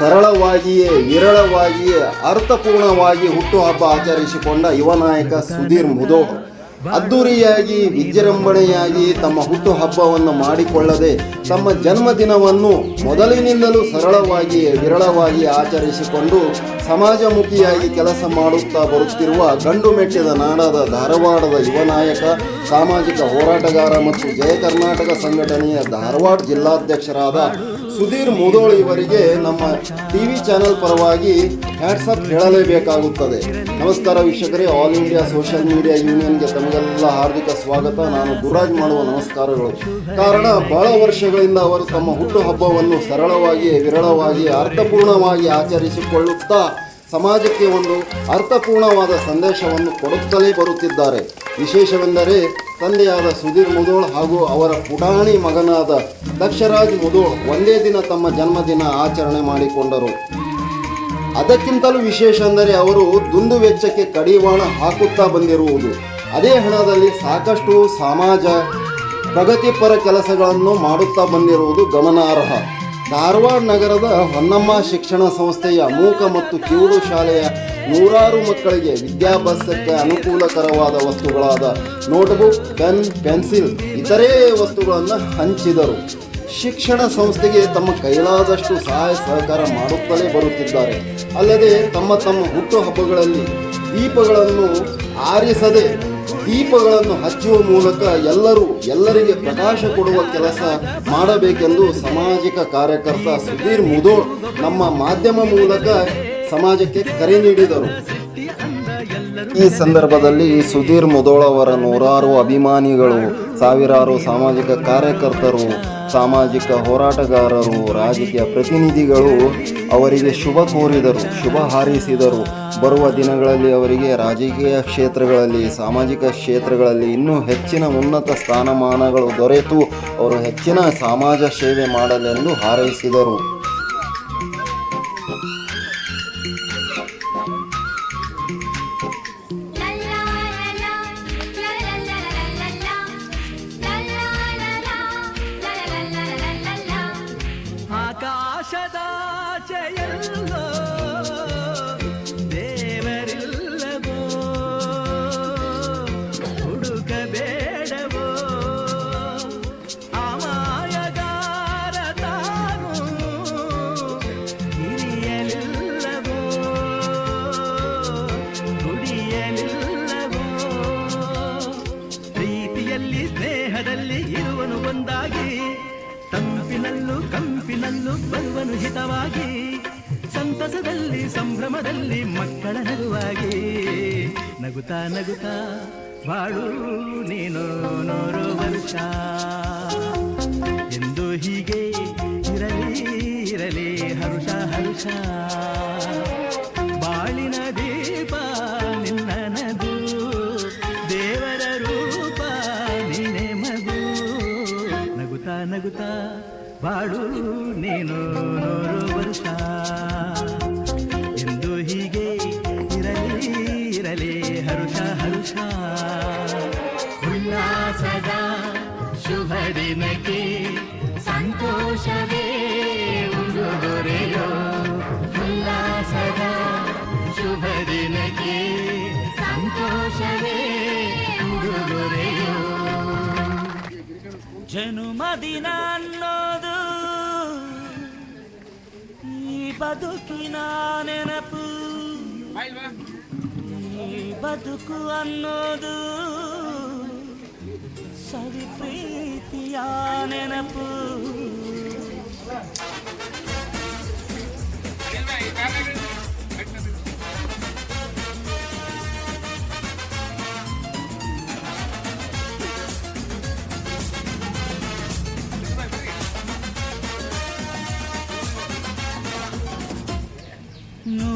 ಸರಳವಾಗಿಯೇ, ವಿರಳವಾಗಿಯೇ, ಅರ್ಥಪೂರ್ಣವಾಗಿ ಹುಟ್ಟುಹಬ್ಬ ಆಚರಿಸಿಕೊಂಡ ಯುವ ನಾಯಕ ಸುಧೀರ್ ಮುದೋಳ್ ಅದ್ದೂರಿಯಾಗಿ ವಿಜೃಂಭಣೆಯಾಗಿ ತಮ್ಮ ಹುಟ್ಟುಹಬ್ಬವನ್ನು ಮಾಡಿಕೊಳ್ಳದೆ ತಮ್ಮ ಜನ್ಮದಿನವನ್ನು ಮೊದಲಿನಿಂದಲೂ ಸರಳವಾಗಿ ವಿರಳವಾಗಿ ಆಚರಿಸಿಕೊಂಡು ಸಮಾಜಮುಖಿಯಾಗಿ ಕೆಲಸ ಮಾಡುತ್ತಾ ಬರುತ್ತಿರುವ ಗಂಡು ಮೆಟ್ಟಿದ ನಾಡಾದ ಧಾರವಾಡದ ಯುವ ನಾಯಕ, ಸಾಮಾಜಿಕ ಹೋರಾಟಗಾರ ಮತ್ತು ಜಯ ಕರ್ನಾಟಕ ಸಂಘಟನೆಯ ಧಾರವಾಡ ಜಿಲ್ಲಾಧ್ಯಕ್ಷರಾದ ಸುಧೀರ್ ಮುದೋಳ್ ಇವರಿಗೆ ನಮ್ಮ ಟಿವಿ ಚಾನೆಲ್ ಪರವಾಗಿ ವ್ಯಾಟ್ಸಪ್ ಹೇಳಲೇಬೇಕಾಗುತ್ತದೆ. ನಮಸ್ಕಾರ ವೀಕ್ಷಕರೇ, ಆಲ್ ಇಂಡಿಯಾ ಸೋಷಿಯಲ್ ಮೀಡಿಯಾ ಯೂನಿಯನ್ಗೆ ತಮಗೆಲ್ಲ ಹಾರ್ದಿಕ ಸ್ವಾಗತ. ನಾನು ಗುರುರಾಜ್ ಮಾಡುವ ನಮಸ್ಕಾರಗಳು. ಕಾರಣ, ಬಹಳ ವರ್ಷಗಳಿಂದ ಅವರು ತಮ್ಮ ಹುಟ್ಟುಹಬ್ಬವನ್ನು ಸರಳವಾಗಿ, ವಿರಳವಾಗಿ, ಅರ್ಥಪೂರ್ಣವಾಗಿ ಆಚರಿಸಿಕೊಳ್ಳುತ್ತಾ ಸಮಾಜಕ್ಕೆ ಒಂದು ಅರ್ಥಪೂರ್ಣವಾದ ಸಂದೇಶವನ್ನು ಕೊಡುತ್ತಲೇ ಬರುತ್ತಿದ್ದಾರೆ. ವಿಶೇಷವೆಂದರೆ, ತಂದೆಯಾದ ಸುಧೀರ್ ಮುದೋಳ್ ಹಾಗೂ ಅವರ ಪುಟಾಣಿ ಮಗನಾದ ದಕ್ಷರಾಜ್ ಮುದೋಳ್ ಒಂದೇ ದಿನ ತಮ್ಮ ಜನ್ಮದಿನ ಆಚರಣೆ ಮಾಡಿಕೊಂಡರು. ಅದಕ್ಕಿಂತಲೂ ವಿಶೇಷ ಅಂದರೆ ಅವರು ದುಂದು ವೆಚ್ಚಕ್ಕೆ ಕಡಿವಾಣ ಹಾಕುತ್ತಾ ಬಂದಿರುವುದು. ಅದೇ ಹಣದಲ್ಲಿ ಸಾಕಷ್ಟು ಸಮಾಜ ಪ್ರಗತಿಪರ ಕೆಲಸಗಳನ್ನು ಮಾಡುತ್ತಾ ಬಂದಿರುವುದು ಗಮನಾರ್ಹ. ಧಾರವಾಡ ನಗರದ ಹೊನ್ನಮ್ಮ ಶಿಕ್ಷಣ ಸಂಸ್ಥೆಯ ಮೂಕ ಮತ್ತು ಕಿವುಡು ಶಾಲೆಯ ನೂರಾರು ಮಕ್ಕಳಿಗೆ ವಿದ್ಯಾಭ್ಯಾಸಕ್ಕೆ ಅನುಕೂಲಕರವಾದ ವಸ್ತುಗಳಾದ ನೋಟ್ಬುಕ್, ಪೆನ್, ಪೆನ್ಸಿಲ್, ಇತರೆ ವಸ್ತುಗಳನ್ನು ಹಂಚಿದರು. ಶಿಕ್ಷಣ ಸಂಸ್ಥೆಗೆ ತಮ್ಮ ಕೈಲಾದಷ್ಟು ಸಹಾಯ ಸಹಕಾರ ಮಾಡುತ್ತಲೇ ಬರುತ್ತಿದ್ದಾರೆ. ಅಲ್ಲದೆ ತಮ್ಮ ತಮ್ಮ ಹುಟ್ಟುಹಬ್ಬಗಳಲ್ಲಿ ದೀಪಗಳನ್ನು ಆರಿಸದೆ ದೀಪಗಳನ್ನು ಹಚ್ಚುವ ಮೂಲಕ ಎಲ್ಲರೂ ಎಲ್ಲರಿಗೆ ಪ್ರಕಾಶ ಕೊಡುವ ಕೆಲಸ ಮಾಡಬೇಕೆಂದು ಸಾಮಾಜಿಕ ಕಾರ್ಯಕರ್ತ ಸುಧೀರ್ ಮುದೋಳ್ ನಮ್ಮ ಮಾಧ್ಯಮ ಮೂಲಕ ಸಮಾಜಕ್ಕೆ ಕರೆ ನೀಡಿದರು. ಈ ಸಂದರ್ಭದಲ್ಲಿ ಸುಧೀರ್ ಮುದೋಳ್ ಅವರ ನೂರಾರು ಅಭಿಮಾನಿಗಳು, ಸಾವಿರಾರು ಸಾಮಾಜಿಕ ಕಾರ್ಯಕರ್ತರು ಸಾಮಾಜಿಕ ಹೋರಾಟಗಾರರು, ರಾಜಕೀಯ ಪ್ರತಿನಿಧಿಗಳು ಅವರಿಗೆ ಶುಭ ಕೋರಿದರು, ಶುಭ ಹಾರೈಸಿದರು. ಬರುವ ದಿನಗಳಲ್ಲಿ ಅವರಿಗೆ ರಾಜಕೀಯ ಕ್ಷೇತ್ರಗಳಲ್ಲಿ, ಸಾಮಾಜಿಕ ಕ್ಷೇತ್ರಗಳಲ್ಲಿ ಇನ್ನೂ ಹೆಚ್ಚಿನ ಉನ್ನತ ಸ್ಥಾನಮಾನಗಳು ದೊರೆತು, ಅವರು ಹೆಚ್ಚಿನ ಸಮಾಜ ಸೇವೆ ಮಾಡಲೆಂದು ಹಾರೈಸಿದರು. ಪ್ರೀತಿಯಲ್ಲಿ ಸ್ನೇಹದಲ್ಲಿ ಇರುವನು ಒಂದಾಗಿ. ತಂಪಿನಲ್ಲೂ ಕಂಪಿನಲ್ಲೂ ಬರುವನು ಹಿತವಾಗಿ. ಸಂತಸದಲ್ಲಿ, ಸಂಭ್ರಮದಲ್ಲಿ ಮಕ್ಕಳ ನಗುವಾಗಿ. ನಗುತ್ತಾ ನಗುತ್ತಾ, ಬಾಳು, ನೀನು ನೋರು ವರ್ಷ. ಎಂದು ಹೀಗೆ ಇರಲಿ ಇರಲಿ, ಹರುಷ ಹರುಷ. ಬಾಳು ನೀನು ನೂರು ವರ್ಷ. ಎಂದು ಹೀಗೆ ಇರಲಿ ಇರಲಿ, ಹರುಷ ಹರುಷ. ಉಲ್ಲಾಸದ ಶುಭ ದಿನಕ್ಕೆ ಸಂತೋಷವೇ ಉಡುಗೊರೆಯೋ ಉಲ್ಲಾಸದ ಶುಭ ದಿನಕ್ಕೆ ಸಂತೋಷವೇ ಉಡುಗೊರೆಯೋ ಜನುಮದಿನ ಬದುಕಿನ ನೆನಪು. ಈ ಬದುಕು ಅನ್ನೋದು ಸರಿ ಪ್ರೀತಿಯ ನೆನಪು.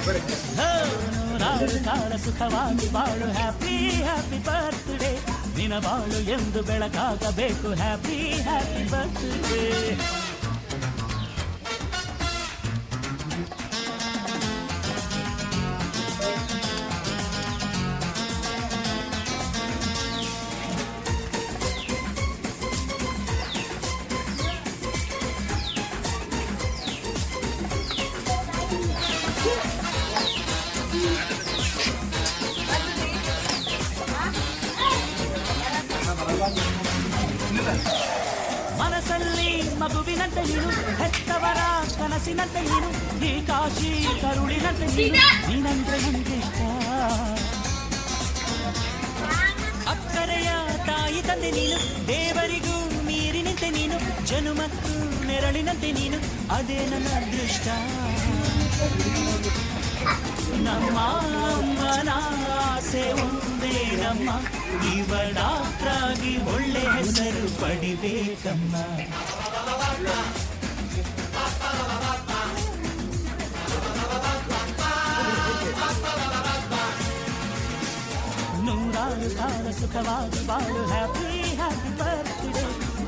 ನೂರಾರು ಕಾಲ ಸುಖವಾಗಿ ಬಾಳು ಹ್ಯಾಪಿ ಹ್ಯಾಪಿ ಬರ್ತ್ಡೇ ದಿನ ಬಾಳು ಎಂದು ಬೆಳಕಾಗಬೇಕು ಹ್ಯಾಪಿ ಹ್ಯಾಪಿ ಬರ್ತ್ಡೇ ಮನಸ್ಸಲ್ಲಿ ಮಗುವಿನಂತೆ ನೀನು ಹೆತ್ತವರ ಕನಸಿನಂತೆ ನೀನು ಈ ಕಾಶಿ ಕರುಳಿನಂತೆ ನೀನು ನೀನಂದ್ರೆ ನನಗಿಷ್ಟ ಅಕ್ಕರೆಯ ತಾಯಿ ತಂದೆ ನೀನು ದೇವರಿಗೂ ಮೀರಿ ನಿಂತೆ ನೀನು ಜನುಮಕ್ಕೂ ನೆರಳಿನಂತೆ ನೀನು ಅದೇ ನನ್ನ ಅದೃಷ್ಟ. ನಮ್ಮ ಅಮ್ಮನ ಆಸೆ ಒಂದೇ ನಮ್ಮ ಇವ ಡಾಕ್ಟ್ರಾಗಿ ಒಳ್ಳೆ ಹೆಸರು ಪಡಿಬೇಕಮ್ಮ. ನೂರಾರು ಕಾಲ ಸುಖವಾಗಿ ಬಾಳು ಹ್ಯಾಪಿ ಹ್ಯಾಪಿ ಬರ್ತ್ಡೇ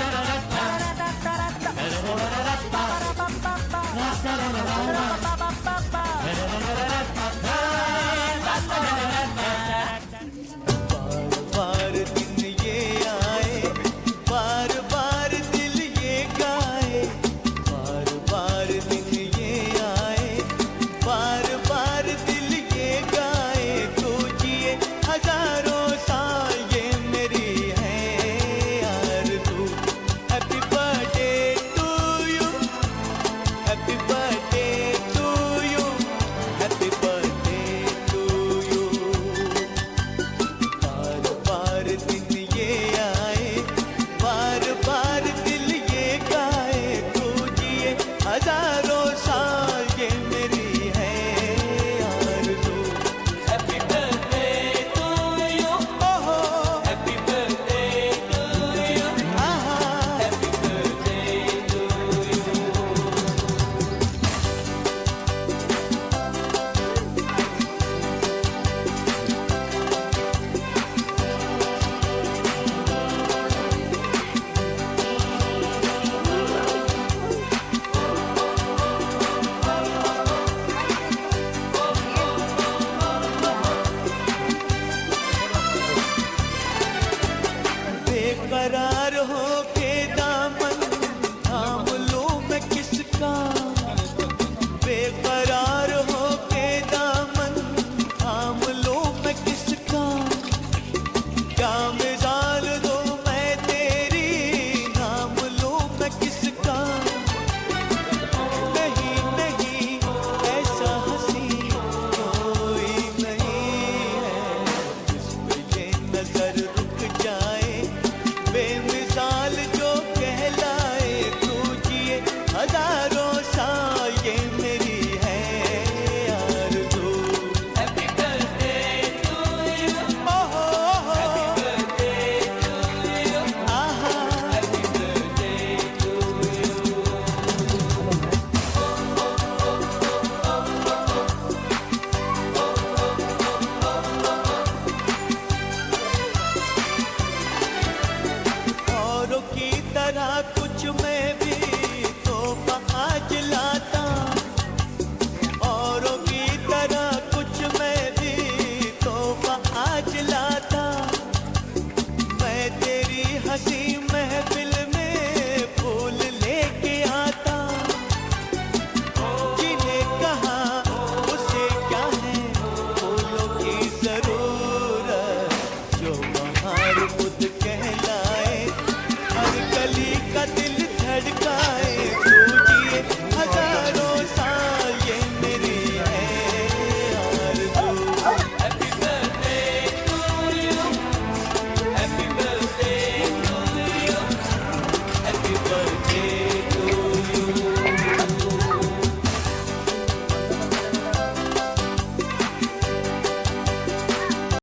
ಲ ಲ ಲ. बार